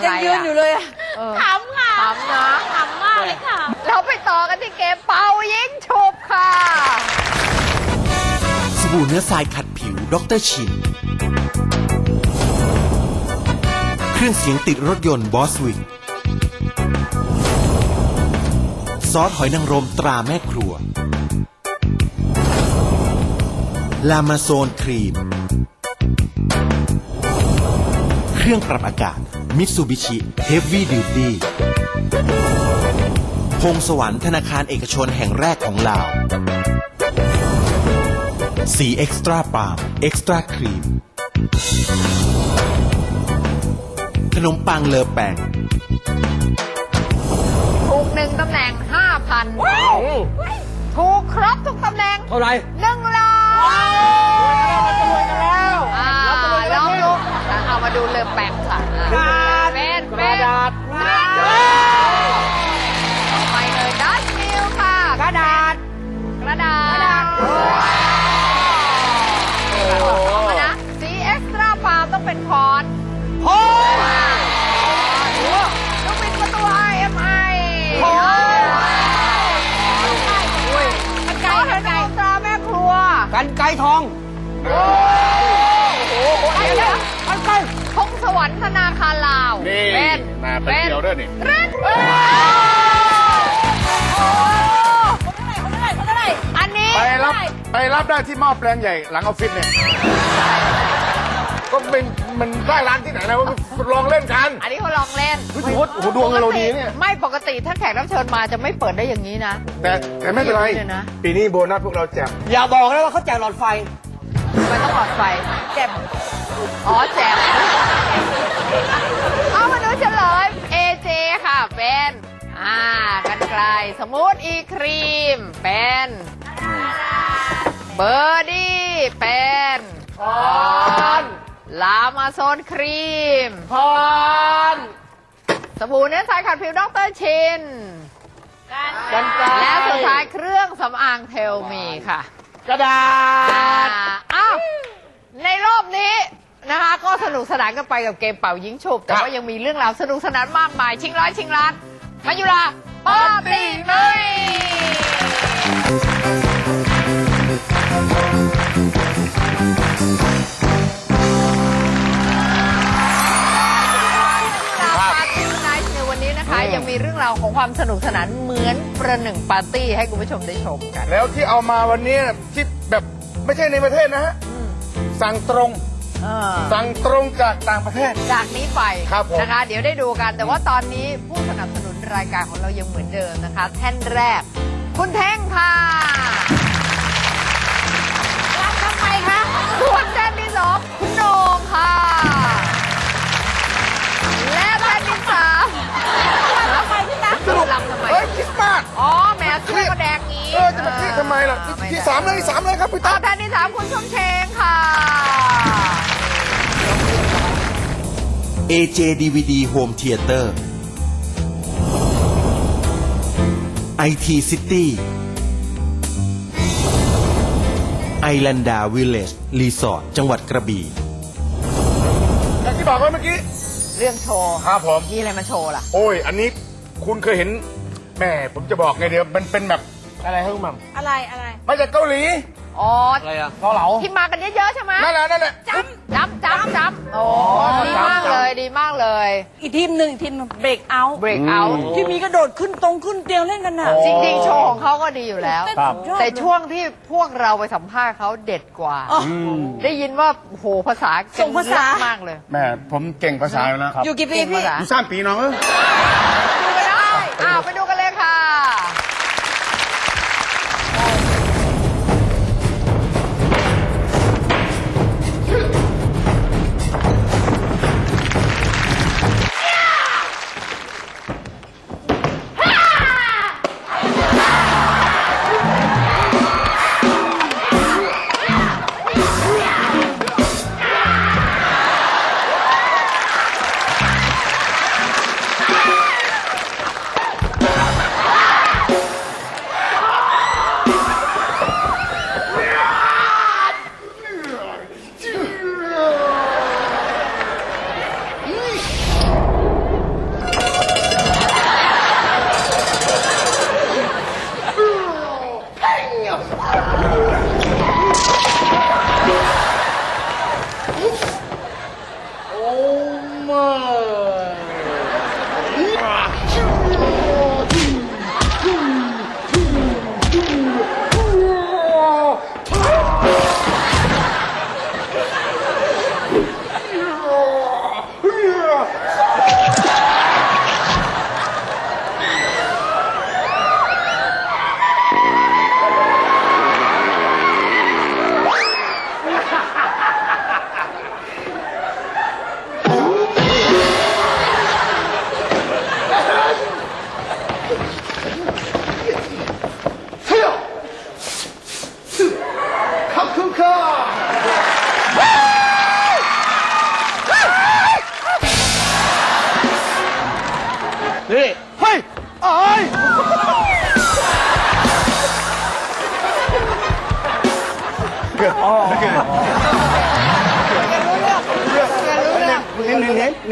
อะไรยังยืนอยู่เลยอะเออ ขำค่ะขำนะ ขำมากเลยค่ะ เราไปต่อกันที่เกมเป่ายิงฉุบค่ะ สบู่เนื้อทรายขัดผิวดรชิน เครื่องเสียงติดรถยนต์บอสวิงซอสหอยนางรมตราแม่ครัว ลามาโซนครีม รื่องปรับอากาศมิตซูบิชิเฮฟวี่ดิวตี้พงสวรรค์ธนาคารเอกชนแห่งแรกของลาว สีเอ็กซ์ตร้าปาล์มเอ็กซ์ตร้าครีม ขนมปังเลอแปงถูกหนึ่งตำแหน่งห้าพันถูกครบทุกตำแหน่งเท่าไหร่หนึ่งร้อยอ่าลองดูอะเอา มาดูเรือแปงค่ะอะเป็นเป็นไปเลยดัชมิลค่ะ กระดาษ กระดาษโอ้เอามานะ สีเอ็กซ์ตร้าฟาร์มต้องเป็นพรโอ้ลูกบิดประตู IMI โอ้อุ้ยมันไก่มันไก่ตราแม่ครัว กันไกรทอง โอ้ วรรค์ธนาคารลาวนี่เป็นมาไปเที่ยวด้วยนี่เล่นโอ้โหอันนี้ไปรับไปรับได้ที่หม้อแปลงใหญ่หลังออฟฟิศเนี่ยก็เป็นมันได้ร้านที่ไหนแล้วลองเล่นกันอันนี้เขาลองเล่นโอ้โหโอ้โหดวงเราดีเนี่ย ไม่ปกติถ้าแขกรับเชิญมาจะไม่เปิดได้อย่างนี้นะ แต่แต่ไม่เป็นไรเดี๋ยวนะ ปีนี้โบนัสพวกเราแจกอย่าบอกนะว่าเขาแจกหลอดไฟไม่ต้องหลอดไฟแจ่มอ๋อแจ่ม สมูทอีครีม เป็นเบอร์ดี้เป็นพรลามาโซนครีมพรสบู่เนื้อสายขัดผิวดรชินกันไกรและสุดท้ายเครื่องสำอางเทลมีค่ะ กระดาอ่าษอ้าวในรอบนี้นะคะก็สนุกสนานกันไปกับเกมเป่ายิงฉุบ แต่ครับว่ายังมีเรื่องราวสนุกสนานมากมาย ชิงร้อยชิงล้านมายุรา ป้าปีไหมปาร์ตี้ไนท์ในวันนี้นะคะ ยังมีเรื่องราวของความสนุกสนานเหมือนประหนึ่งปาร์ตี้ให้คุณผู้ชมได้ชมกัน แล้วที่เอามาวันนี้ที่แบบไม่ใช่ในประเทศนะฮะสั่งตรง เออสั่งตรงจากต่างประเทศ จากนี้ไปครับผม นะคะ เดี๋ยวได้ดูกัน แต่ว่าตอนนี้ผู้สนับสนุน รายการของเรายังเหมือนเดิมนะคะ แท่นแรก คุณแท่งค่ะรับทำไมคะส่วนแท่นที่สองคุณโหนงค่ะ และแท่นที่สามทำไมพี่ตั๊กลำทำไมเฮ้ยคิดมากอ๋อแหมเสื้อก็แดงงี้เออจะมาที่ทำไมล่ะที่ไได้ที่สามเลยที่สามเลยครับพี่ต่อตั๊กแท่นที่สามคุณชมเชงค่ะ AJ DVD Home Theater IT City ไอแลนดาวิลเลจรีสอร์ทจังหวัดกระบี่อย่างที่บอกไว้เมื่อกี้ เรื่องโชว์ครับผม มีอะไรมาโชว์ล่ะ โอ้ย อันนี้คุณเคยเห็นแม่ผมจะบอกไงเดียวมันเป็นแบบอะไรครับคุณหมัมอะไรอะไร มาจากเกาหลี อ๋อ อะไรอะเกาเหลาที่มากันเยอะๆใช่ไหมนั่นแหละนั่นแหละจำจำจำจ อีกทีมหนึ่งอีกทีมเบรกเอาเบรกเอาที่มีกระโดดขึ้นตรงขึ้นเตียงเล่นกันน่ะ จริงๆ โชว์ของเขาก็ดีอยู่แล้วเต้นสุดยอดแต่ช่วงที่พวกเราไปสัมภาษณ์เขาเด็ดกว่า อ๋อได้ยินว่าโอ้โหภาษาเก่ส่งภาษาเลิศมากเลยแม่ผมเก่งภาษาอยู่แล้วอยู่กี่ปีเก่งพี่ภาษาอยู่สามปีน้องเอ้ย ดูกันได้อ้าวไปดูกันเลย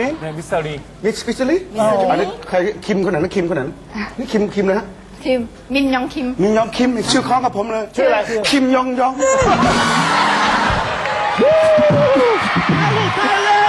น้นเน้นเน้นในมิสเตอรี่มิสฟิสลี่อันนี้ใครคิมคนไหนนะคิมคนไหนนี่คิมคิมเลยฮะคิมมินยองคิมมินยองคิมนี่ชื่อคล้องกับผมเลยชื่ออะไรคิมยองยอง Are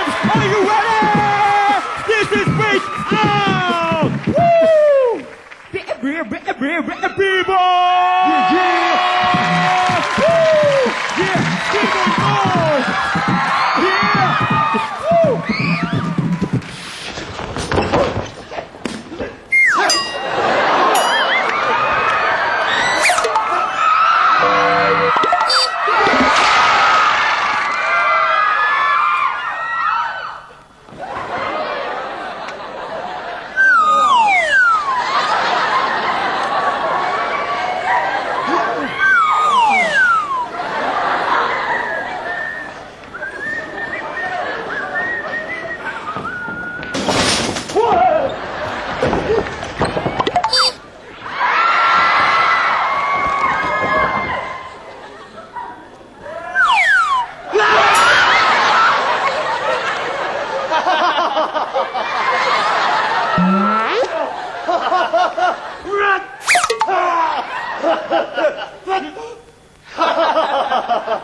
진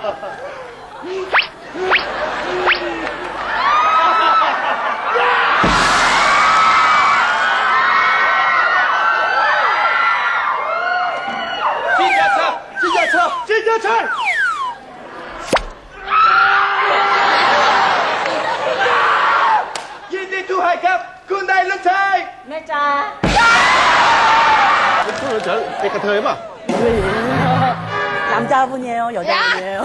짜 차! 진짜 차! 진짜 차! 인디 투하이캅 굿나잇 런타 임! แม่จ๋า เธอเป็นกระเทยป่ะ ไม่รู้ 남자분이에요, 여자분이에요.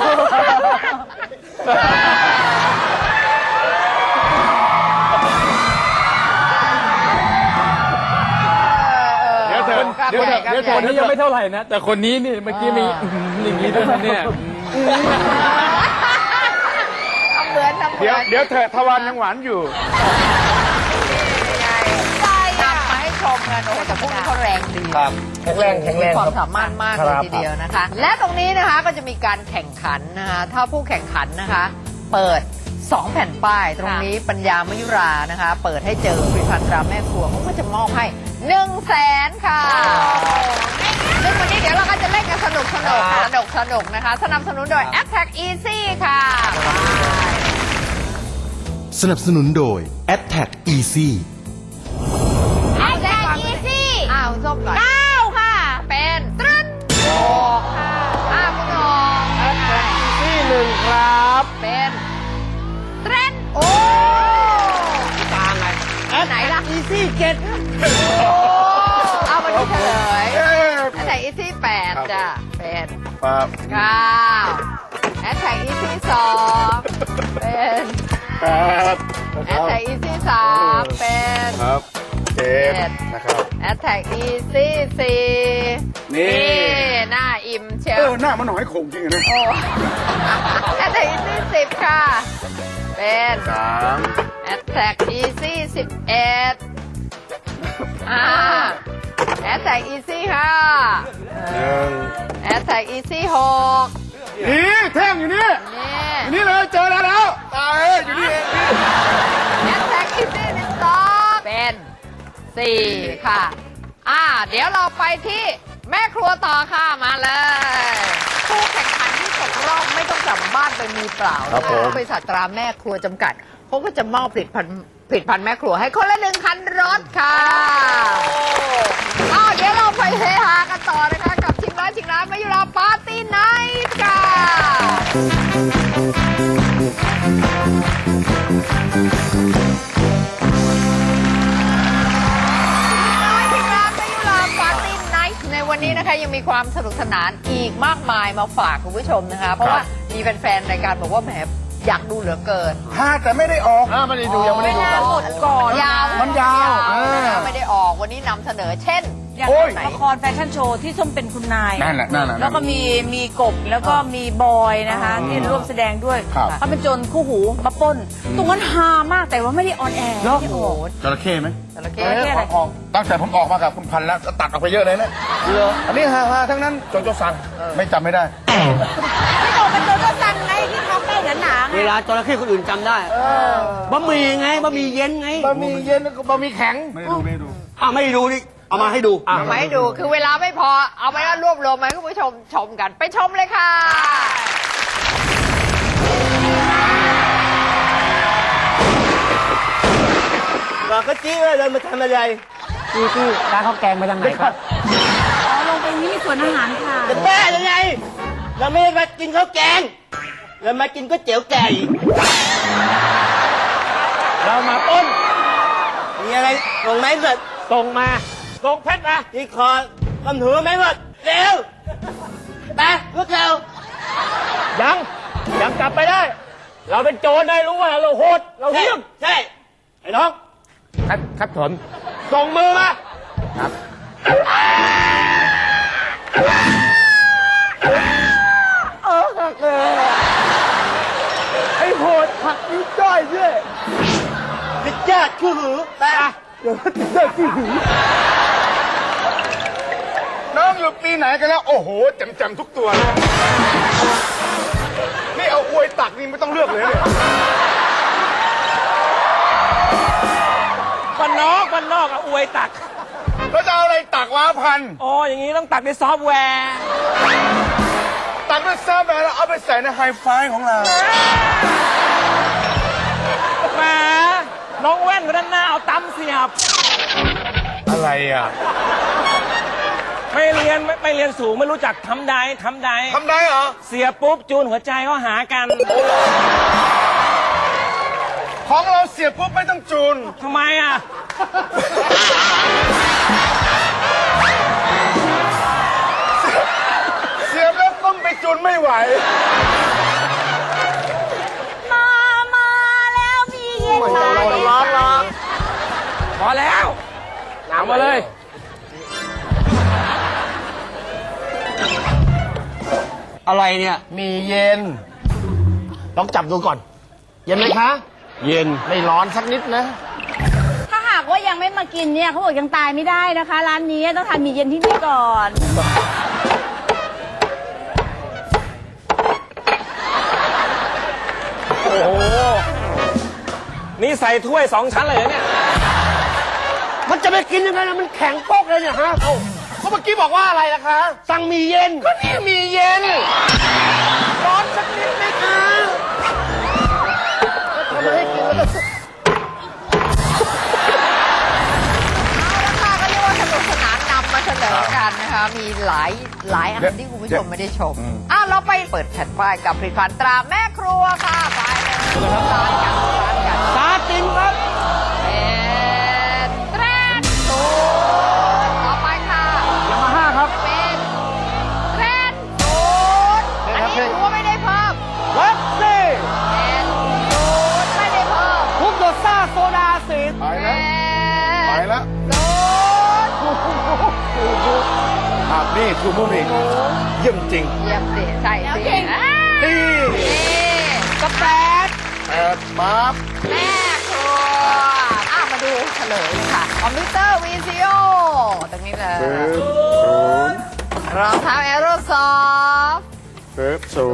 เดี๋ยวเถอะเดี๋ยวเถอะเดี๋ยวเถ ค อะ นนี้ยังไม่เท่าไหร่นะ แต่คนนี้นี่เมื่อกี้มีอย่างนี้ด้วยนะเนี่ย เหมือนทำเหมื เดี๋ยว อน เดี๋ยวเถอะทวารยังหวานอยู่ ใจนำมาให้ ชมกันโอ้โหแต่พวกนี้เขาแรงดีครับแข็งแรงแข็งแรงมีความครับสามารถมากคเลรัยบทีเดียวนะคะ และตรงนี้นะคะก็จะมีการแข่งขันนะคะถ้าผู้แข่งขันนะคะ เปิด 2 แผ่นป้าย ตรงนี้ปัญญามยุรานะคะ เปิดให้เจอผลิตภัณฑ์ตราแม่ครัวเขาก็จะมอบให้1นึ่งแสนค่ะซึ่งวันนี้เดี๋ยวเราก็จะเล่นกันสนุกสนุกสนุกสนุกนะคะ สนับสนุนโดย a t t a c k Easy ค่ะ สนับสนุนโดย a t t a c k Easy ส้มก่อนเก้าค่ะ เป็นตรึ้นโอ้ค่ะอ้าวคุณโองที่หนึ่งครับเป็นเทรนโอ้ตาไงไหนล่ะอีซี่เก็ตเอามาดูเฉลยเอ้ยแอทแทกอีซี่แปดจ้ะเป็นครับเก้าแอทแทกอีซี่สองเป็นครับแอทแทกอีซี่สามเป็นครับเจ็ ดนะครับ แอทแทกอีซี่สี่นี่ หน้าอิ่มเชียเอวอหน้ามันหน่อยโขงจริงอะนะโอ้แอทแทกอีซี่สิบค่ะ เป็นสามแอ t แทกอีซี่สิบเอ็ดอ่าแอ t แทกอีซี่ห้าหนึ่งแอ t แทกอีซี่หกนี่แท่งอยู่นี่นี่ อยู่นี่เลยเจอแล้วแล้วตายเอ้ยอยู่นี่เองนี่ สี่ค่ะ อ่า เดี๋ยวเราไปที่แม่ครัวต่อค่ะ มาเลย ผู้แข่งขันที่ตกรอบไม่ต้องกลับบ้านไปมือเปล่าครับผม บริษัทตราแม่ครัวจำกัดเขาก็จะมอบผลิตภัณฑ์ผลิตภัณฑ์แม่ครัวให้คนละหนึ่งคันรถค่ะอ้าวเดี๋ยวเราไปเฮฮากันต่อนะคะ กับชิงร้านชิงร้านมายุราปาร์ตี้ไนท์ค่ะ มีความสนุกสนานอีกมากมายมาฝากคุณผู้ชมนะคะ เพราะว่ามีแฟนๆรายการบอกว่าแหมอยากดูเหลือเกิน ถ้าแต่ไม่ได้ออก อ่าไม่ได้ดูยังไม่ได้ดูครับหมดก่อนยาว มันยาวนะคะอ่าไม่ได้ออกวันนี้นำเสนอเช่น อย่างโอ้ยละครแฟชั่นโชว์ที่ส้มเป็นคุณนายนั่นแหละนั่นแหละแล้วก็มีมีกบแล้วก็มีบอยนะคะ ที่ร่วมแสดงด้วยครับ เขาเป็นโจรคู่หูมาปล้นตรงนั้นฮามากแต่ว่าไม่ได้ออนแอร์ไม่ได้ออกจระเข้ไหมจระเข้จระเข้ออกออกตั้งแต่ผมออกมากับคุณพันธุ์แล้วก็ตัดออกไปเยอะเลยนะอันนี้ฮาฮาๆทั้งนั้นโจโจซังไม่จำไม่ได้ ไม่ออกเป็นโจรสั่งไงที่เขาใกล้หนาๆไงเวลาจระเข้คนอื่นจำได้บะหมี่ไงบะหมี่เย็นไงบะหมี่เย็นกับบะหมี่แข็งอะไม่ดูนี่ เอามาให้ดูเอามาให้ดูคือเวลาไม่พอ เอาไปแล้วรวบรวมมาให้คุณผู้ชมชมกัน ไปชมเลยค่ะ บอกก็จี้ว่าเรามาทำอะไรอ๋อลงไปนี่สวนอาหารค่ะ จะบ้ายังไงเราไม่ได้มากินข้าวแกง เรามากินก๋วยเตี๋ยวไก่เรามาต้นมีอะไรส่งไหมเบิดส่งมา ส่งเพชรมาที่คอคำถือไหมเบิดเร็วไปพวกเรายัง ยังกลับไปได้ เราเป็นโจรได้รู้ว่าเราโหด เราใช่เหี้ยม ใช่ไอ้น้องคัดคัดถนส่งมือมาไอ้โหดผักนิ้วจ้อยด้วยพิจญาติคู่หูไปน้อ งอยู่ปีไหนกันแล้วโอ้โหจำจำๆทุกตัวเลยนี่เอาอวยตักนี่ไม่ต้องเลือกเลยเนี่ยบ้านนอกบ้านนอกอะอวยตัก แล้วจะเอาอะไรตักวะพัน อ๋อ อย่างนี้ต้องตักด้วยซอฟต์แวร์ ตักด้วยซอฟต์แวร์แล้วเอาไปใส่ในไฮไฟของเรา แหมน้องแว่นคนด้านหน้าเอาตั้มเสียบ อะไรอะ ไม่เรียนไม่ไม่เรียนสูงไม่รู้จักทำได้ทำได้ทำได้เหรอ เสียบปุ๊บจูนหัวใจเขาหากันของเราเสียบปุ๊บไม่ต้องจูน ทำไมอะเสียบแล้วก้มไปจูนไม่ไหว มา มาแล้วมีเย็นมาร้องร้องพอแล้วเอามาเลย อะไรเนี่ย มีเย็น ต้องจับดูก่อน เย็นไหมคะ เย็นไม่ร้อนสักนิดนะ ถ้าหากว่ายังไม่มากินเนี่ยเขาบอกยังตายไม่ได้นะคะ ร้านนี้ต้องทานหมีเย็นที่นี่ก่อน โอ้โห นี่ใส่ถ้วยสองชั้นเลยเหรอเนี่ย มันจะไปกินยังไงล่ะมันแข็งโป๊กเลยเนี่ยฮะเขา เมื่อกี้บอกว่าอะไรล่ะคะ สั่งหมีเย็น ก็นี่มีเย็น ร้อนสักนิดไหมคะทำให้กินแล้วก็ค่ะก็เรียกว่าสนุกสนานนำมาเสนอกันนะคะ มีหลายหลายอันที่คุณผู้ชมไม่ได้ชมอะเราไปเปิดแผ่นป้ายกับผลิตภัณฑ์ตราแม่ครัวค่ะ ไปเลยร้านกันร้านกัน ตาจริงครับ แล้วศูนย์ภาพนี่คือมุมนี้เยี่ยมจริงเยี่ยมสิใช่สิอ่านี่นี่ก็แปดแปดปั๊บแม่ครัวอะมาดูเฉลยค่ะคอมพิวเตอร์วีซีโอตรงนี้เลยศูนย์รองเท้าแอโรซอฟปึ๊บศู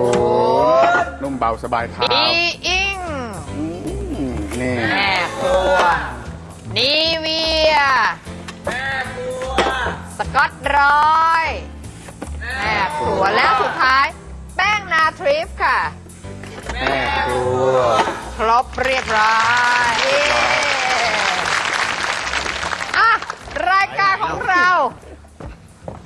นย์นุ่มเบาสบายเท้าบีอิงนี่แม่ครัวนีวี สกอตรอยแม่ครัวแล้วสุดท้าย แป้งนาทริปค่ะ แม่ครัว ครบเรียบร้อยอะรายการของเรา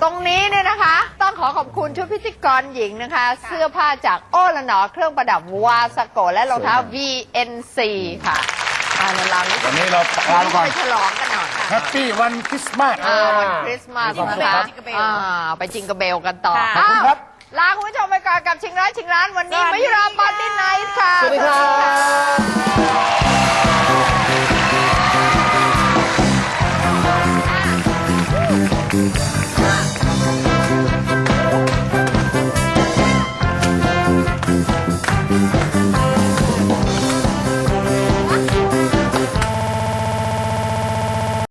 ตรงนี้เนี่ยนะคะ ต้องขอขอบคุณชุดพิธีกรหญิงนะคะ เสื้อผ้าจากโอละหนอเครื่องประดับวาสโกและรองเท้า VNC ค่ะ มนเราวันนี้เราไปฉลองกันหน่อยค่ะแฮปปี้วันคริสต์มาสวันคริสต์มาสนะจิงกะเบลไปจิงกะเบลกันต่อขอบคุณครับ ลาคุณผู้ชมไปก่อนกับชิงร้านชิงร้านวันนี้ไม่รอปาร์ตี้ไนท์ค่ะ สวัสดีครับ